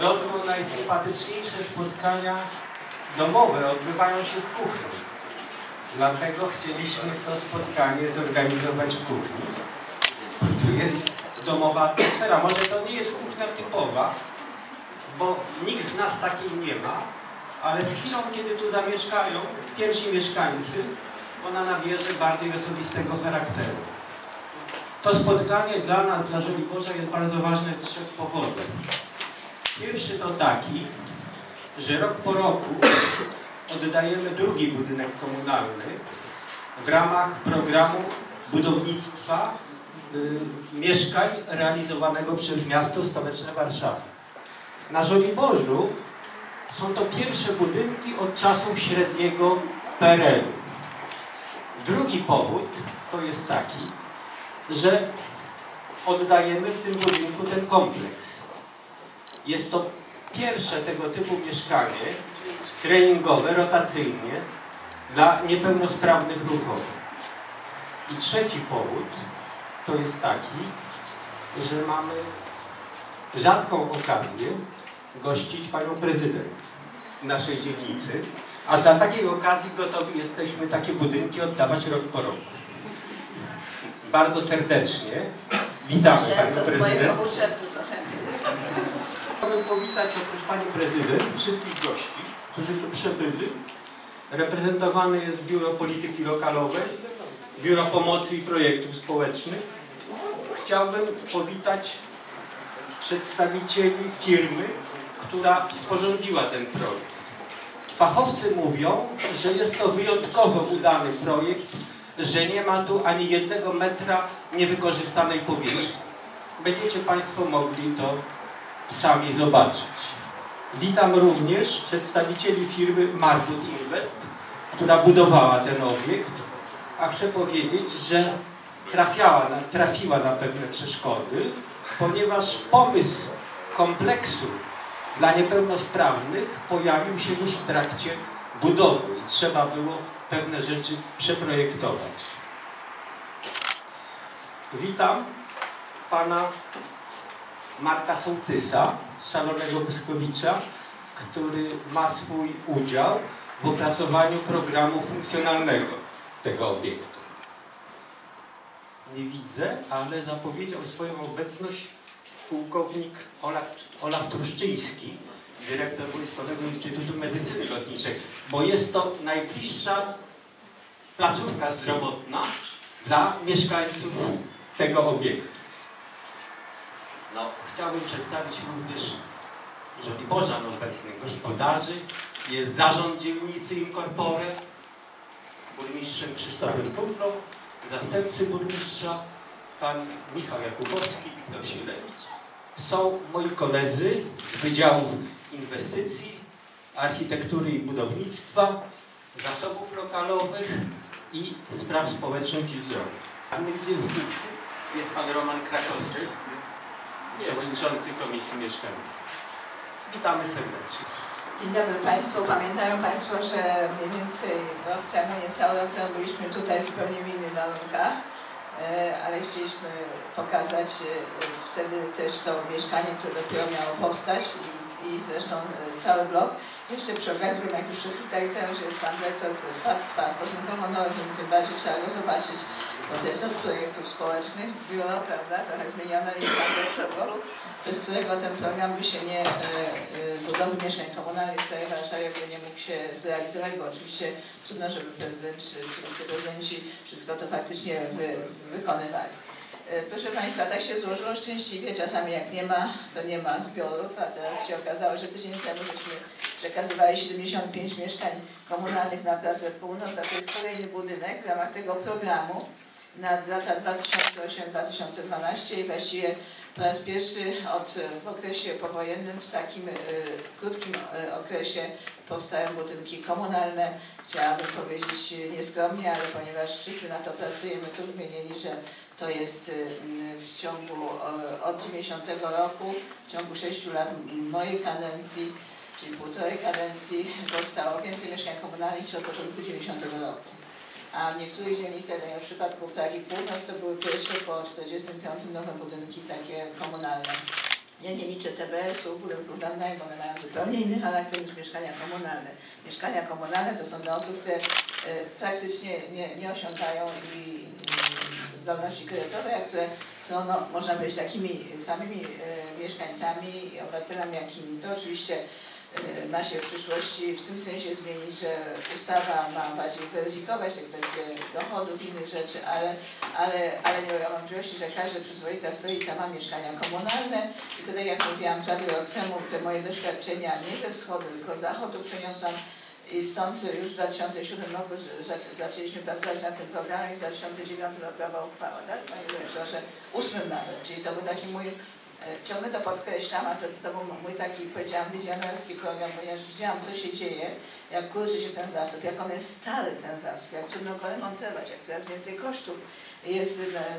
Podobno najsympatyczniejsze spotkania domowe odbywają się w kuchni. Dlatego chcieliśmy to spotkanie zorganizować w kuchni. Tu jest domowa atmosfera. Może to nie jest kuchnia typowa, bo nikt z nas takiej nie ma, ale z chwilą, kiedy tu zamieszkają pierwsi mieszkańcy, ona nabierze bardziej osobistego charakteru. To spotkanie dla nas, dla Żoliborza jest bardzo ważne z trzech powodów. Pierwszy to taki, że rok po roku oddajemy drugi budynek komunalny w ramach programu budownictwa y, mieszkań realizowanego przez miasto stołeczne Warszawy. Na Żoliborzu są to pierwsze budynki od czasów średniego PRL-u. Drugi powód to jest taki, że oddajemy w tym budynku ten kompleks. Jest to pierwsze tego typu mieszkanie treningowe, rotacyjnie dla niepełnosprawnych ruchowo. I trzeci powód to jest taki, że mamy rzadką okazję gościć panią prezydent naszej dzielnicy, a dla takiej okazji gotowi jesteśmy takie budynki oddawać rok po roku. Bardzo serdecznie witamy panią to z prezydent. mojego budżetu chętnie. Chciałbym powitać oprócz Pani Prezydent wszystkich gości, którzy tu przybyli. Reprezentowane jest Biuro Polityki Lokalowej, Biuro Pomocy i Projektów Społecznych. Chciałbym powitać przedstawicieli firmy, która sporządziła ten projekt. Fachowcy mówią, że jest to wyjątkowo udany projekt, że nie ma tu ani jednego metra niewykorzystanej powierzchni. Będziecie Państwo mogli to sami zobaczyć. Witam również przedstawicieli firmy Markut Invest, która budowała ten obiekt, a chcę powiedzieć, że trafiała trafiła na pewne przeszkody, ponieważ pomysł kompleksu dla niepełnosprawnych pojawił się już w trakcie budowy i trzeba było pewne rzeczy przeprojektować. Witam pana Marka Sołtysa, szalonego Pyskowicza, który ma swój udział w opracowaniu programu funkcjonalnego tego obiektu. Nie widzę, ale zapowiedział swoją obecność pułkownik Olaf, Olaf Truszczyński, dyrektor Wojskowego Instytutu Medycyny Lotniczej, bo jest to najbliższa placówka zdrowotna dla mieszkańców tego obiektu. No, chciałbym przedstawić również Żoliborzan obecnych gospodarzy. Jest zarząd dzielnicy Incorpore, burmistrzem Krzysztofem Pudlą, zastępcy burmistrza, pan Michał Jakubowski i Ktoś Lewicz. Są moi koledzy z Wydziałów Inwestycji, Architektury i Budownictwa, Zasobów Lokalowych i Spraw Społecznych i Zdrowia. A my dzielnicy jest pan Roman Krakowski, przewodniczący Komisji Mieszkaniowej. Witamy serdecznie. Dzień dobry Państwu. Pamiętają Państwo, że mniej więcej rok temu, niecały rok temu byliśmy tutaj zupełnie w innych warunkach, e, ale chcieliśmy pokazać e, wtedy też to mieszkanie, które dopiero miało powstać i, i zresztą e, cały blok. Jeszcze przy okazji jak już wszystkich tak witają, że jest Pan Dyrektor Pactwa stosunkowo nowy, więc tym bardziej trzeba go zobaczyć, bo to jest od projektów społecznych, biuro, prawda, trochę zmienione i Dyrektor Golu, bez którego ten program by się nie, e, e, budowy mieszkań komunalnych w całej Warszawie by nie mógł się zrealizować, bo oczywiście trudno, żeby prezydent czy, czy wiceprezydenci wszystko to faktycznie wy, wykonywali. E, Proszę Państwa, tak się złożyło szczęśliwie, czasami jak nie ma, to nie ma zbiorów, a teraz się okazało, że tydzień temu żeśmy przekazywali 75 mieszkań komunalnych na Pracę Północ, a to jest kolejny budynek w ramach tego programu na lata 2008-2012 i właściwie po raz pierwszy od, w okresie powojennym, w takim e, krótkim e, okresie powstają budynki komunalne. Chciałabym powiedzieć nieskromnie, ale ponieważ wszyscy na to pracujemy, tu wymienili, że to jest e, w ciągu od 90 roku, w ciągu 6 lat mojej kadencji, czyli półtorej kadencji, powstało więcej mieszkań komunalnych niż od początku 90 roku. A w niektórych dzielnicach, tak jak w przypadku Pragi Północ, to były pierwsze po 45 nowe budynki takie komunalne. Ja nie liczę TBS-u, budynków dla najmu, one mają zupełnie inny charakter niż mieszkania komunalne. Mieszkania komunalne to są dla osób, które e, praktycznie nie, nie osiągają i, zdolności kredytowej, a które są, no, można powiedzieć, takimi samymi e, mieszkańcami i obywatelami jak inni. To oczywiście ma się w przyszłości w tym sensie zmienić, że ustawa ma bardziej weryfikować te kwestie dochodów, innych rzeczy, ale, ale, ale nie ulega wątpliwości, że każda przyzwoita stolica ma mieszkania komunalne. I to tak jak mówiłam prawie rok temu, te moje doświadczenia nie ze wschodu, tylko z zachodu przeniosłam. I stąd już w 2007 roku zac- zaczęliśmy pracować nad tym programem i w 2009 roku była uchwała, tak? Panie Dyrektorze, ósmym nawet, czyli to był taki mój, ciągle to podkreślam, a to, był mój taki, powiedziałam, wizjonerski program, ponieważ widziałam, co się dzieje, jak kurczy się ten zasób, jak on jest stary ten zasób, jak trudno go remontować, jak coraz więcej kosztów jest, e, e, e,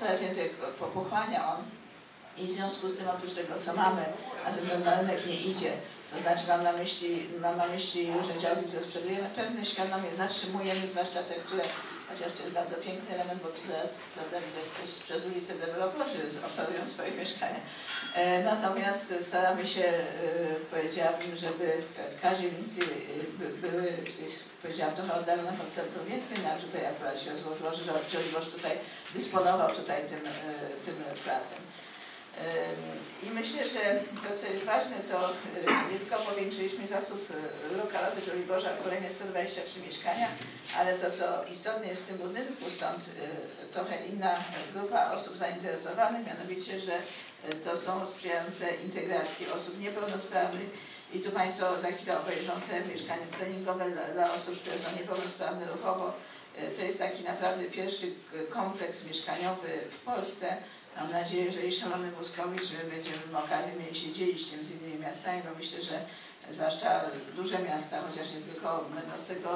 coraz więcej popuchania on. I w związku z tym oprócz tego, co mamy, a ze względu na rynek nie idzie, to znaczy mam na myśli, mam na myśli różne działki, które sprzedajemy, pewne świadomie zatrzymujemy, zwłaszcza te, które, chociaż to jest bardzo piękny element, bo tu zaraz prawda, widać przez, przez ulicę deweloperzy oferują swoje mieszkania. E, natomiast staramy się, e, powiedziałabym, żeby w, w każdej ulicy e, by, były w tych, powiedziałam, trochę oddalonych od centrum więcej, no a tutaj akurat się złożyło, że Żoliborz tutaj dysponował tutaj tym, e, tym. I myślę, że to, co jest ważne, to y, nie tylko powiększyliśmy zasób y, lokalowy Żoliborza o kolejne 123 mieszkania, ale to, co istotne jest w tym budynku, stąd y, trochę inna grupa osób zainteresowanych, mianowicie, że to są sprzyjające integracji osób niepełnosprawnych i tu Państwo za chwilę obejrzą te mieszkania treningowe dla, dla osób, które są niepełnosprawne ruchowo. To jest taki naprawdę pierwszy kompleks mieszkaniowy w Polsce. Mam nadzieję, że i szalony Wózkowicz, że będziemy okazję mieli się dzielić tym z innymi miastami, bo myślę, że zwłaszcza duże miasta, chociaż nie tylko będą z tego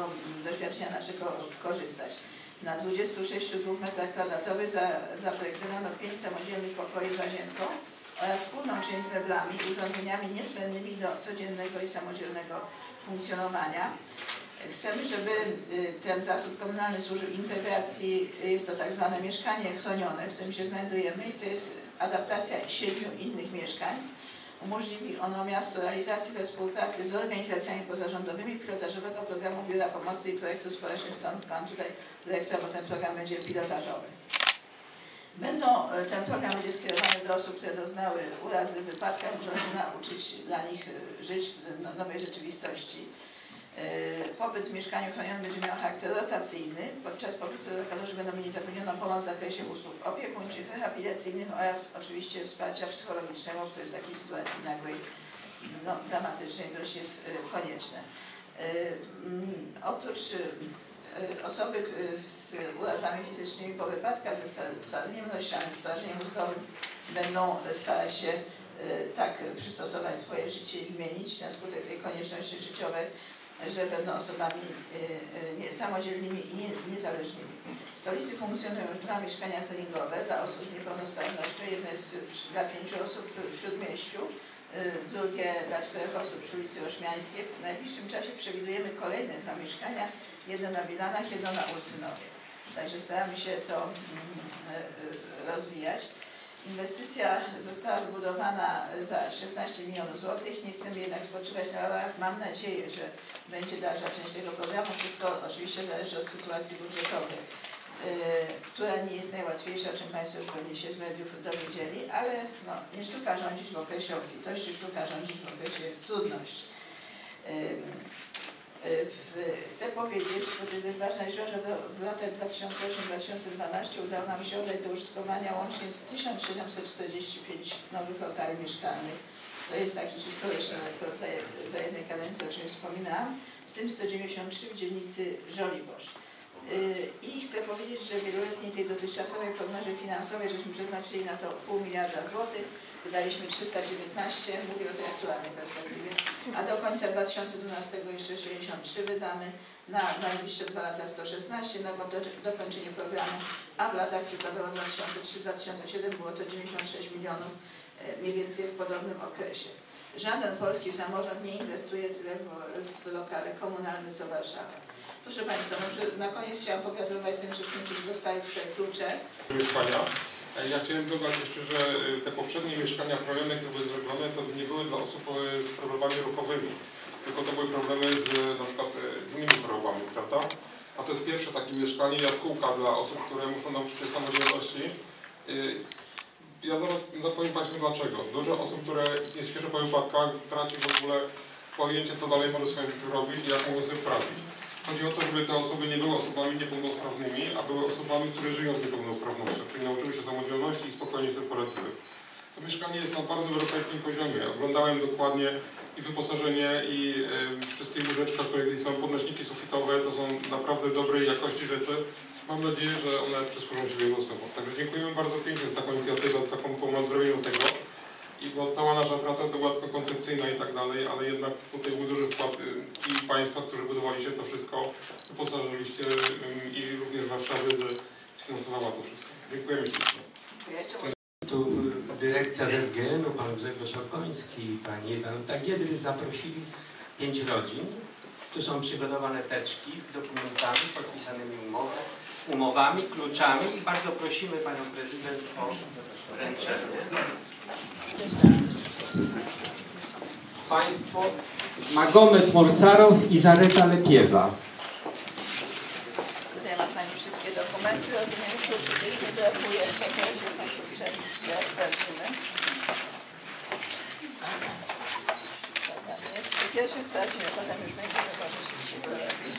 doświadczenia naszego korzystać. Na 26 metrach kwadratowych za, zaprojektowano 5 samodzielnych pokoi z łazienką oraz wspólną część z meblami i urządzeniami niezbędnymi do codziennego i samodzielnego funkcjonowania. Chcemy, żeby y, ten zasób komunalny służył integracji, y, jest to tak zwane mieszkanie chronione, w którym się znajdujemy i to jest adaptacja siedmiu innych mieszkań. Umożliwi ono miastu realizację we współpracy z organizacjami pozarządowymi pilotażowego programu Biura Pomocy i Projektów Społecznych, stąd Pan tutaj dyrektor, bo ten program będzie pilotażowy. Będą, y, ten program będzie skierowany do osób, które doznały urazy w wypadkach, muszą się nauczyć dla nich żyć w no- nowej rzeczywistości. E, Pobyt w mieszkaniu chronionym będzie miał charakter rotacyjny. Podczas pobytu lokatorzy będą mieli zapewnioną pomoc w zakresie usług opiekuńczych, rehabilitacyjnych oraz oczywiście wsparcia psychologicznego, które w takiej sytuacji nagłej, no, dramatycznej dość jest e, konieczne. E, mm, Oprócz osoby z urazami fizycznymi po wypadkach, ze stwardnieniem rozsianym, z porażeniem mózgowym będą starać się tak przystosować swoje życie i zmienić na skutek tej konieczności życiowej, że będą osobami y, y, samodzielnymi i nie, niezależnymi. W stolicy funkcjonują już dwa mieszkania treningowe dla osób z niepełnosprawnością. Jedno jest dla pięciu osób w Śródmieściu, y, drugie dla czterech osób przy ulicy Ośmiańskiej. W najbliższym czasie przewidujemy kolejne dwa mieszkania, jedno na Bilanach, jedno na Ursynowie. Także staramy się to mm, rozwijać. Inwestycja została wybudowana za 16 milionów złotych. Nie chcemy jednak spoczywać na laurach. Mam nadzieję, że będzie dalsza część tego programu. Wszystko oczywiście zależy od sytuacji budżetowej, yy, która nie jest najłatwiejsza, o czym Państwo już pewnie się z mediów dowiedzieli, ale no, nie sztuka rządzić w okresie obfitości, sztuka rządzić w okresie trudności. W- Chcę powiedzieć, to jest ważna rzecz, że w- latach 2008-2012 udało nam się oddać do użytkowania łącznie 1745 nowych lokali mieszkalnych. To jest taki historyczny rekord za, za jednej kadencji, o czym wspominałam, w tym 193 w dzielnicy Żoliborz. Yy, I chcę powiedzieć, że w wieloletniej tej dotychczasowej prognozie finansowej żeśmy przeznaczyli na to pół miliarda złotych, wydaliśmy 319, mówię o tej aktualnej perspektywie, a do końca 2012 jeszcze 63 wydamy, na najbliższe dwa lata 116 na do- dokończenie programu, a w latach przykładowo 2003-2007 było to 96 milionów e, mniej więcej w podobnym okresie. Żaden polski samorząd nie inwestuje tyle w, w lokale komunalne co Warszawa. Proszę Państwa, no, na koniec chciałam pogratulować tym wszystkim, którzy dostali tutaj klucze. mieszkania. Ja chciałem dodać jeszcze, że e, te poprzednie mieszkania chronione, które były zrobione, to nie były dla osób e, z problemami ruchowymi, tylko to były problemy z na przykład e, z innymi chorobami, prawda? A to jest pierwsze takie mieszkanie, jaskółka dla osób, które muszą nauczyć się samodzielności. E, Ja zaraz zapowiem Państwu dlaczego. Dużo osób, które jest świeżo po wypadkach, traci w ogóle pojęcie, co dalej może w swoim życiu robić i jak mogą sobie poradzić. Chodzi o to, żeby te osoby nie były osobami niepełnosprawnymi, a były osobami, które żyją z niepełnosprawnością, czyli nauczyły się samodzielności i spokojnie sobie poradziły. To mieszkanie jest na bardzo europejskim poziomie. Oglądałem dokładnie i wyposażenie, i y, wszystkie łóżeczka, które są, podnośniki sufitowe, to są naprawdę dobrej jakości rzeczy. Mam nadzieję, że one przysłużą się wielu osobom. Także dziękujemy bardzo pięknie za taką inicjatywę, za taką pomoc w zrobieniu tego. Bo cała nasza praca to była tylko koncepcyjna i tak dalej, ale jednak tutaj był duży wkład y, i Państwa, którzy budowaliście to wszystko, wyposażyliście i również Warszawy, że sfinansowała to wszystko. Dziękujemy ślicznie. Tu y, dyrekcja ZGN-u, pan Grzegorz Okoński i pani Giedry zaprosili pięć rodzin. Tu są przygotowane teczki z dokumentami, podpisanymi umową, umowami, kluczami i bardzo prosimy panią prezydent o wręczenie. Państwo Magomet Morsarow i Zareta Lepiewa. Tutaj ma Pani wszystkie dokumenty, rozumiem, że się brakuje, też są klucze, teraz sprawdzimy. Pierwszym sprawdzimy, potem już będziemy mogli szybciej to robić.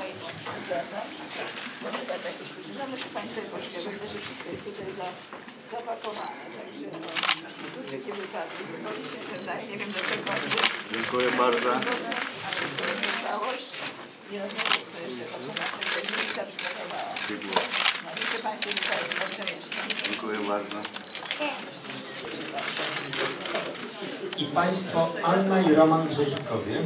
Oj, przepraszam. Bo chyba jakieś klucze. No musi Pani tutaj poczekać, bo widać, że wszystko jest tutaj za, zapakowane, także no, kluczyki wypadły, symbolicznie ten daj, nie wiem do czego. Dziękuję bardzo. Całość. Nie rozumiem, co jeszcze to przygotowała. No, życzę Państwu tutaj potrzebnie. Dziękuję bardzo. I państwo Anna i Roman Brzezikowie.